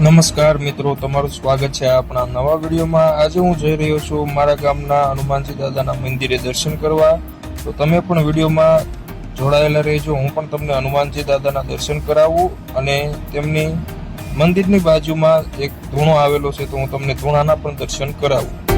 નમસ્કાર મિત્રો, તમારું સ્વાગત છે આપણા નવા વિડીયોમાં. આજે હું જઈ રહ્યો છું મારા ગામના હનુમાનજી દાદાના મંદિરે દર્શન કરવા. તો તમે પણ વિડીયોમાં જોડાયેલા રહેજો. હું પણ તમને હનુમાનજી દાદાના દર્શન કરાવું અને તેમની મંદિરની બાજુમાં એક ધૂણો આવેલો છે, તો હું તમને ધૂણાના પણ દર્શન કરાવું.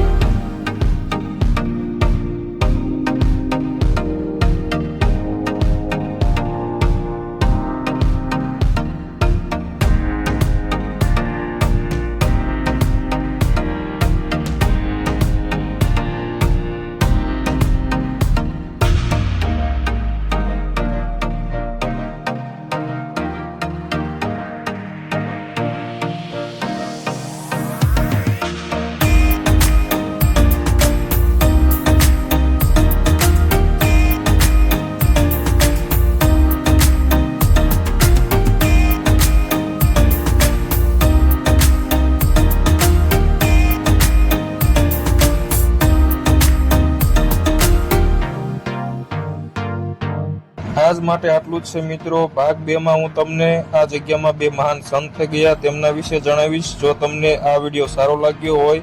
આજ માટે આટલું જ છે મિત્રો. ભાગ બે માં હું તમને આ જગ્યામાં બે મહાન સંત ગયા. તેમના વિશે જણાવીશ. જો તમને આ વીડિયો સારો લાગ્યો હોય,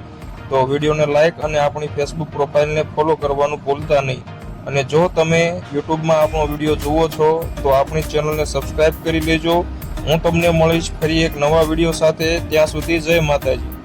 તો વિડીયોને લાઇક અને આપણી ફેસબુક પ્રોફાઇલને ફોલો કરવાનું ભૂલતા નહીં. અને જો તમે યુટ્યુબમાં આપણો વીડિયો જુઓ છો, તો આપણી ચેનલને સબસ્ક્રાઇબ કરી લેજો. હું તમને મળીશ ફરી એક નવા વીડિયો સાથે. ત્યાં સુધી જય માતાજી.